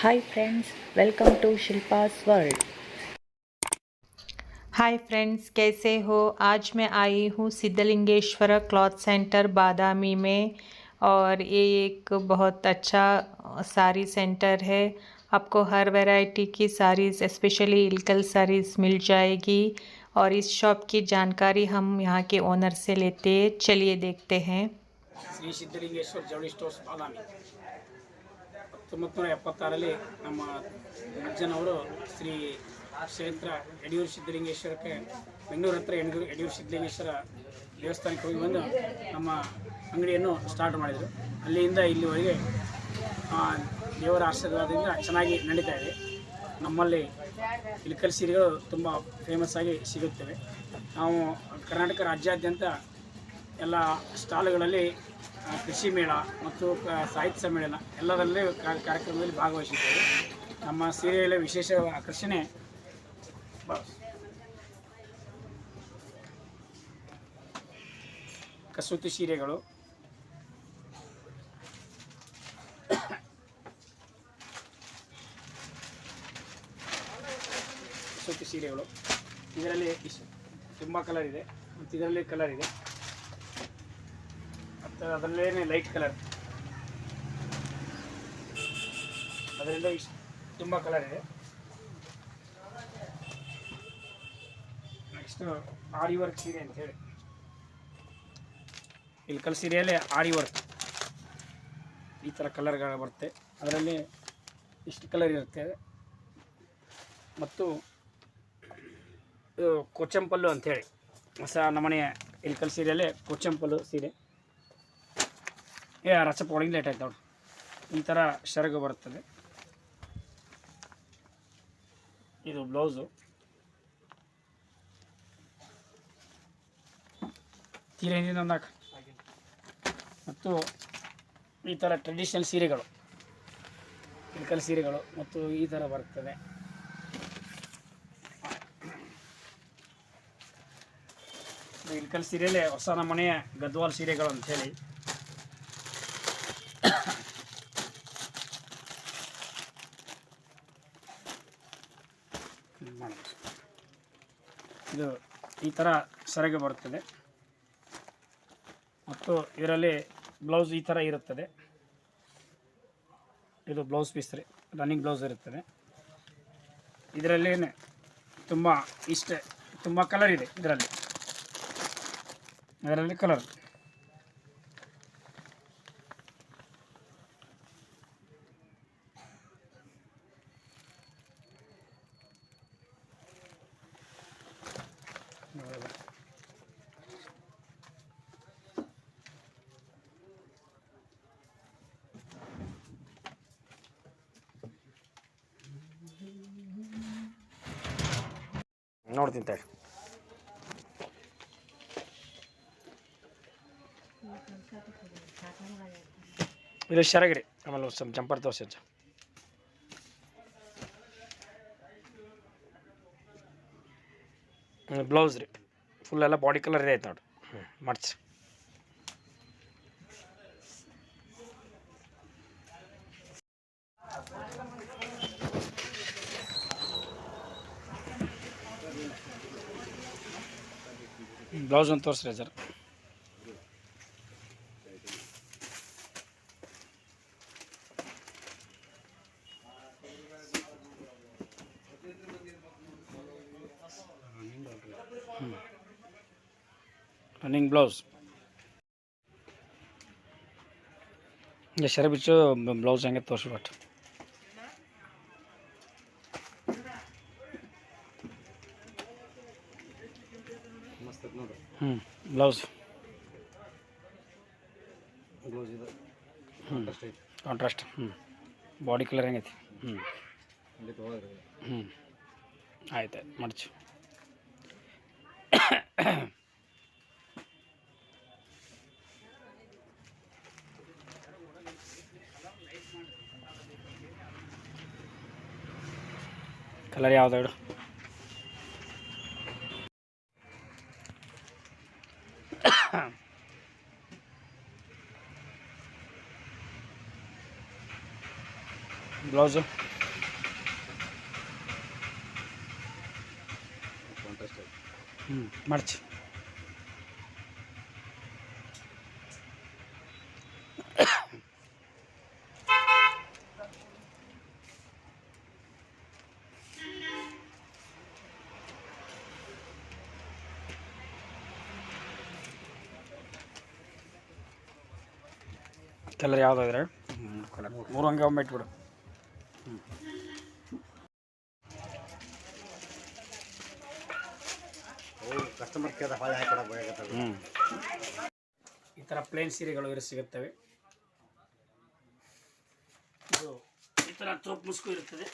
Hi friends, welcome to Shilpa's World. Hi friends कैसे हो आज मैं आई हूँ सिद्धलिंगेश्वर क्लॉथ सेंटर बादामी में और ये एक बहुत अच्छा साड़ी सेंटर है आपको हर वैरायटी की साड़ीज़ स्पेशली इल्कल साड़ीज़ मिल जाएगी और इस शॉप की जानकारी हम यहाँ के ओनर से लेते हैं चलिए देखते हैं ಶ್ರೀ ಸಿದ್ಧಲಿಂಗೇಶ್ವರ ಜವಳಿ ಸ್ಟೋರ್ಸ್ ಬಾದಾಮಿ ಹತ್ತೊಂಬತ್ತು ನೂರ ಎಪ್ಪತ್ತಾರಲ್ಲಿ ನಮ್ಮ ಅಜ್ಜನವರು ಶ್ರೀ ಕ್ಷೇತ್ರ ಯಡಿಯೂರು ಸಿದ್ಧಲಿಂಗೇಶ್ವರಕ್ಕೆ ಬೆಂಗಳೂರು ಹತ್ರ ಯಡಿಯೂರು ಯಡಿಯೂರು ಸಿದ್ಧಲಿಂಗೇಶ್ವರ ದೇವಸ್ಥಾನಕ್ಕೆ ಹೋಗಿ ಬಂದು ನಮ್ಮ ಅಂಗಡಿಯನ್ನು ಸ್ಟಾರ್ಟ್ ಮಾಡಿದರು. ಅಲ್ಲಿಯಿಂದ ಇಲ್ಲಿವರೆಗೆ ದೇವರ ಆಶೀರ್ವಾದದಿಂದ ಚೆನ್ನಾಗಿ ನಡೀತಾ ಇದೆ. ನಮ್ಮಲ್ಲಿ ಇಲ್ಕಲ್ ಸೀರೆಗಳು ತುಂಬ ಫೇಮಸ್ ಆಗಿ ಸಿಗುತ್ತವೆ. ನಾವು ಕರ್ನಾಟಕ ರಾಜ್ಯಾದ್ಯಂತ ಎಲ್ಲ ಸ್ಟಾಲ್ಗಳಲ್ಲಿ ಕೃಷಿ ಮೇಳ ಮತ್ತು ಸಾಹಿತ್ಯ ಸಮ್ಮೇಳನ ಎಲ್ಲದರಲ್ಲೇ ಕಾರ್ಯಕ್ರಮದಲ್ಲಿ ಭಾಗವಹಿಸಿದ್ದೇವೆ. ನಮ್ಮ ಸೀರೆಯಲ್ಲಿ ವಿಶೇಷ ಆಕರ್ಷಣೆ ಕಸೂತಿ ಸೀರೆಗಳು. ಕಸೂತಿ ಸೀರೆಗಳು. ಇದರಲ್ಲಿ ತುಂಬ ಕಲರ್ ಇದೆ. ಮತ್ತು ಇದರಲ್ಲಿ ಕಲರ್ ಇದೆ. ಮತ್ತು ಅದರಲ್ಲೇ ಲೈಟ್ ಕಲರ್ ಅದರಿಂದ ಇಷ್ಟು ತುಂಬ ಕಲರ್ ಇದೆ. ನೆಕ್ಸ್ಟು ಆರಿ ವರ್ಕ್ ಸೀರೆ ಅಂತೇಳಿ ಇಲ್ಕಲ್ ಸೀರೆಯಲ್ಲೇ ಆರಿ ವರ್ಕ್ ಈ ಥರ ಕಲರ್ಗಳು ಬರುತ್ತೆ. ಅದರಲ್ಲಿ ಇಷ್ಟು ಕಲರ್ ಇರುತ್ತೆ. ಮತ್ತು ಇದು ಕೊಚ್ಚಂಪಲ್ಲು ಅಂಥೇಳಿ ಹೊಸ ನಮನೆಯ ಇಲ್ಕಲ್ ಸೀರೆಯಲ್ಲೇ ಕೊಚ್ಚಂಪಲ್ಲು ಸೀರೆ. ಏ ರಸಪ್ಪ ಒಳಗೆ ಲೇಟ್ ಆಯ್ತು ನೋಡಿ. ಈ ಥರ ಶರಗು ಬರುತ್ತದೆ ಇದು ಬ್ಲೌಸು. ತೀರ ಹಿಂದಿನ ಒಂದು ಮತ್ತು ಈ ಥರ ಟ್ರೆಡಿಷನಲ್ ಸೀರೆಗಳು. ಇಳ್ಕಲ್ ಸೀರೆಗಳು ಮತ್ತು ಈ ಥರ ಬರ್ತದೆ. ಇಳ್ಕಲ್ ಸೀರೆಯಲ್ಲೇ ಹೊಸ ನಮನೆಯ ಗದ್ವಾಲ್ ಸೀರೆಗಳು ಅಂಥೇಳಿ ಇದು ಈ ಥರ ಸರಿಗೆ ಬರುತ್ತದೆ. ಮತ್ತು ಇದರಲ್ಲಿ ಬ್ಲೌಸ್ ಈ ಥರ ಇರುತ್ತದೆ. ಇದು ಬ್ಲೌಸ್ ಪೀಸ್ ರೀ, ರನ್ನಿಂಗ್ ಬ್ಲೌಸ್ ಇರುತ್ತದೆ. ಇದರಲ್ಲಿ ತುಂಬ ಇಷ್ಟೇ, ತುಂಬ ಕಲರ್ ಇದೆ ಇದರಲ್ಲಿ. ಇದರಲ್ಲಿ ಕಲರ್ ನೋಡ್ತೀನಿ ತಡಿ ಇದು ಶರಗಿರಿ ಆಮೇಲೆ ಸ್ವಲ್ಪ ಜಂಪರ್ ತೋರಿಸಿ ಬ್ಲೌಸ್ ರೀ ಫುಲ್ ಎಲ್ಲ ಬಾಡಿ ಕಲರ್ ಇದೆ ಆಯ್ತು ನೋಡಿ ಹ್ಞೂ ಮಡ್ಚ್ ಬ್ಲೌಸ್ ಒಂದು ತೋರಿಸ್ರಿ ಸರ್ ರನ್ನಿಂಗ್ ಬ್ಲೌಸ್ ಈಗ ಸೆರೆ ಬಿಚ್ಚು ಬ್ಲೌಸ್ ಹೆಂಗೆ ತೋರಿಸಿ ಬಟ್ ಹ್ಞೂ ಬ್ಲೌಸ್ ಹ್ಞೂ ಕಾಂಟ್ರಾಸ್ಟ್ ಹ್ಞೂ ಬಾಡಿ ಕಲರ್ ಹೆಂಗೈತಿ? ಹ್ಞೂ ಹ್ಞೂ ಆಯ್ತು ಆಯ್ತು ಮಡಚು. ಕಲರ್ ಯಾವುದು ಹೇಳು? ಬ್ಲೌಸು ಹ್ಞೂ ಮಡಚಿ. ಕಲರ್ ಯಾವುದಾದ್ರೆ ಕಲರ್ ಮೂರು ಹಂಗೆ ಒಮ್ಮೆ ಇಟ್ಬಿಡು. ಕಸ್ಟಮರ್ ಕೇರ್ ಹಾಳೆ ಹಾಕೊಡಕ್ಕೆ ಹ್ಞೂ ಈ ಥರ ಪ್ಲೇನ್ ಸೀರೆಗಳು ಇರು ಸಿಗುತ್ತವೆ. ಇದು ಈ ಥರ ತೋಪ್ ಮುಸ್ಕು ಇರುತ್ತದೆ.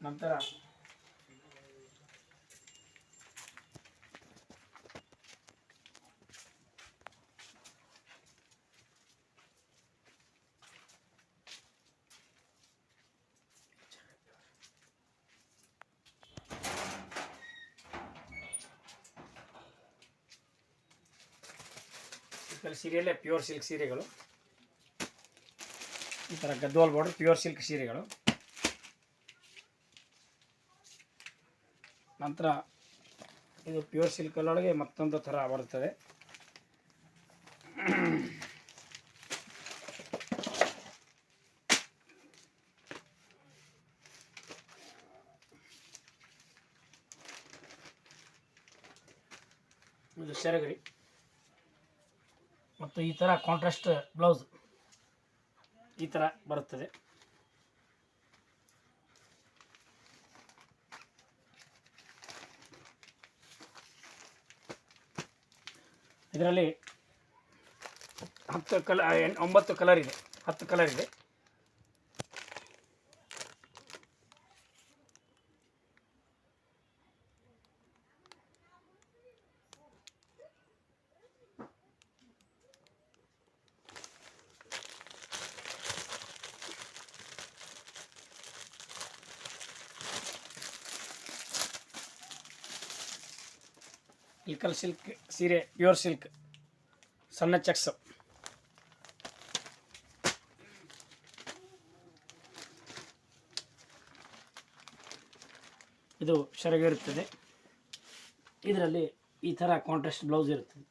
ನಂತರ ಥರ ಸೀರೆಯಲ್ಲೇ ಪ್ಯೂರ್ ಸಿಲ್ಕ್ ಸೀರೆಗಳು. ಈ ಥರ ಗದ್ದೋಲ್ ಬಾರ್ಡರ್ ಪ್ಯೂರ್ ಸಿಲ್ಕ್ ಸೀರೆಗಳು. ನಂತರ ಇದು ಪ್ಯೂರ್ ಸಿಲ್ಕಲ್ಲೊಳಗೆ ಮತ್ತೊಂದು ಥರ ಬರುತ್ತದೆ ಇದು ಸೆರಗರಿ ಮತ್ತು ಈ ಥರ ಕಾಂಟ್ರಾಸ್ಟ್ ಬ್ಲೌಸ್ ಈ ಥರ ಬರುತ್ತದೆ. ಇದರಲ್ಲಿ ಹತ್ತು ಕಲ ಒಂಬತ್ತು ಕಲರ್ ಇದೆ. ಹತ್ತು ಕಲರ್ ಇದೆ. ಇಲ್ಕಲ್ ಸಿಲ್ಕ್ ಸೀರೆ, ಪ್ಯೂರ್ ಸಿಲ್ಕ್. ಸಣ್ಣ ಚೆಕ್ಸ್. ಇದು ಶರಗಿರುತ್ತದೆ ಇದರಲ್ಲಿ ಈ ಥರ ಕಾಂಟ್ರಾಸ್ಟ್ ಬ್ಲೌಸ್ ಇರುತ್ತದೆ.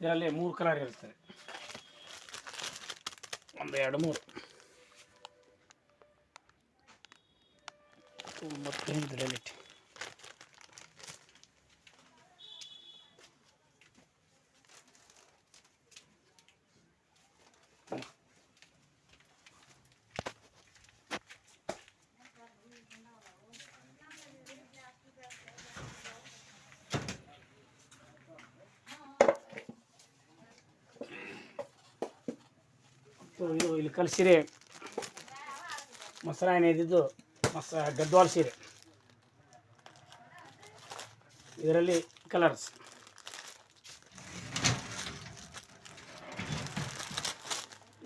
ಇದರಲ್ಲಿ ಮೂರು ಕಲರ್ ಇರುತ್ತದೆ. ಒಂದು, ಎರಡು, ಮೂರು. ಮತ್ತು ಡೆಲಿಟ್ ಇದು ಇಲ್ಲಿ ಕಲಸಿರಿ ಮೊಸರಾಯನೆ ಇದ್ದಿದ್ದು ಮಸ ಗದ್ವಾಲ್ ಸೀರೆ. ಇದರಲ್ಲಿ ಕಲರ್ಸ್.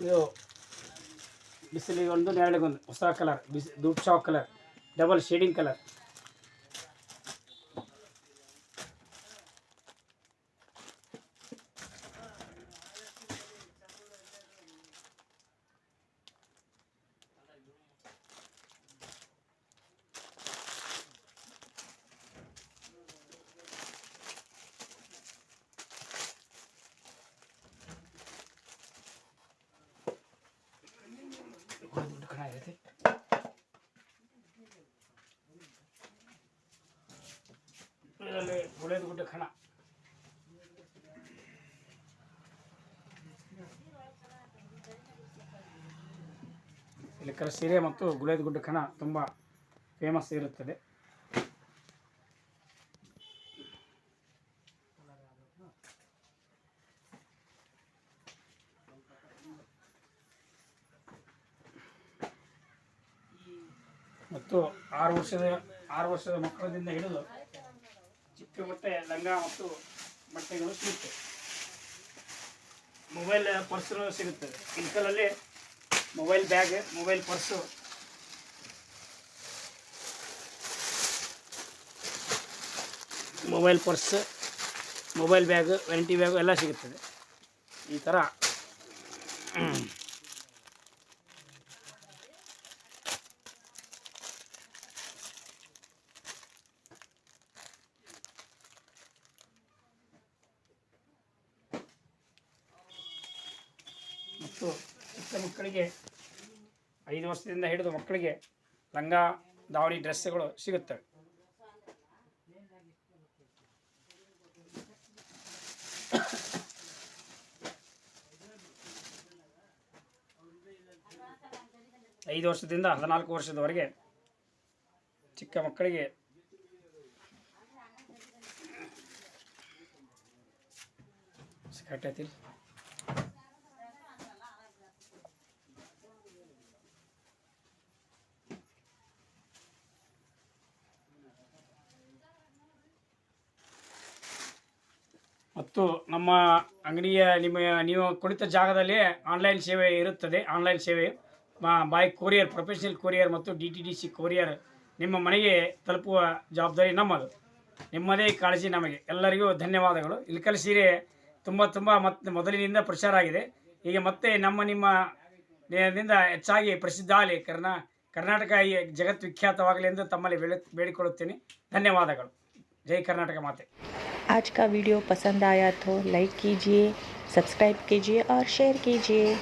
ಇದು ಬಿಸಿಲಿಗೆ ಒಂದು ನೆರಳಿಗೆ ಒಂದು ಹೊಸ ಕಲರ್, ಬಿಸಿ, ದುಡ್ಡು ಶಾವ್ ಕಲರ್, ಡಬಲ್ ಶೇಡಿಂಗ್ ಕಲರ್ ದುಡ್ಡು ಕಣ ಇರುತ್ತೆ ಇದರಲ್ಲಿ ಗುಳೆದ ಗುಡ್ಡ ಕಣ ಸೀರೆ ಮತ್ತು ಗುಳೇದ ಗುಡ್ಡ ಕಣ ತುಂಬ ಫೇಮಸ್ ಇರುತ್ತದೆ. ಮತ್ತು ಆರು ವರ್ಷದ ಆರು ವರ್ಷದ ಮಕ್ಕಳದಿಂದ ಹಿಡಿದು ಚಿಕ್ಕ ಬಟ್ಟೆ ಲಂಗ ಮತ್ತು ಬಟ್ಟೆಗಳು ಸಿಗುತ್ತೆ. ಮೊಬೈಲ್ ಪರ್ಸು ಸಿಗುತ್ತದೆ ಇಂಕಲಲ್ಲಿ mobile bag mobile purse mobile purse mobile bag warranty bag ಎಲ್ಲ ಸಿಗುತ್ತದೆ. ಈ ಥರ ಮತ್ತು ಚಿಕ್ಕ ಮಕ್ಕಳಿಗೆ. ಐದು ವರ್ಷದಿಂದ ಹಿಡಿದು ಮಕ್ಕಳಿಗೆ ಲಂಗ, ದಾವಣಿ ಡ್ರೆಸ್ಗಳು ಸಿಗುತ್ತವೆ ಐದು ವರ್ಷದಿಂದ ಹದಿನಾಲ್ಕು ವರ್ಷದವರೆಗೆ ಚಿಕ್ಕ ಮಕ್ಕಳಿಗೆ ಕಟ್ಟೈತಿಲ್ಲ ಮತ್ತು ನಮ್ಮ ಅಂಗಡಿಯ ನಿಮ್ಮ ನೀವು ಕುಳಿತ ಜಾಗದಲ್ಲಿ ಆನ್ಲೈನ್ ಸೇವೆ ಇರುತ್ತದೆ. ಆನ್ಲೈನ್ ಸೇವೆ ಬಾಯ್ ಕೊರಿಯರ್ ಪ್ರೊಫೆಷನಲ್ ಕೊರಿಯರ್ ಮತ್ತು D T D C courier ನಿಮ್ಮ ಮನೆಗೆ ತಲುಪುವ ಜವಾಬ್ದಾರಿ ನಮ್ಮದು. ನಿಮ್ಮದೇ ಕಾಳಜಿ ನಮಗೆ. ಎಲ್ಲರಿಗೂ ಧನ್ಯವಾದಗಳು. ಇಲ್ಲಿ ಸೀರೆ ತುಂಬ ತುಂಬ ಮತ್ತೆ ಮೊದಲಿನಿಂದ ಪ್ರಚಾರ ಆಗಿದೆ. ಈಗ ಮತ್ತೆ ನಮ್ಮ ನಿಮ್ಮ ಹೆಚ್ಚಾಗಿ ಪ್ರಸಿದ್ಧ ಆಗಲಿ, ಕರ್ನಾ, ಕರ್ನಾಟಕ ಈ ಜಗತ್ ವಿಖ್ಯಾತವಾಗಲಿ ಎಂದು ತಮ್ಮಲ್ಲಿ ಬೇಡಿ, ಬೇಡಿಕೊಳ್ಳುತ್ತೇನೆ. ಧನ್ಯವಾದಗಳು. ಜೈ ಕರ್ನಾಟಕ ಮಾತೆ. आज का वीडियो पसंद आया तो लाइक कीजिए सब्सक्राइब कीजिए और शेयर कीजिए।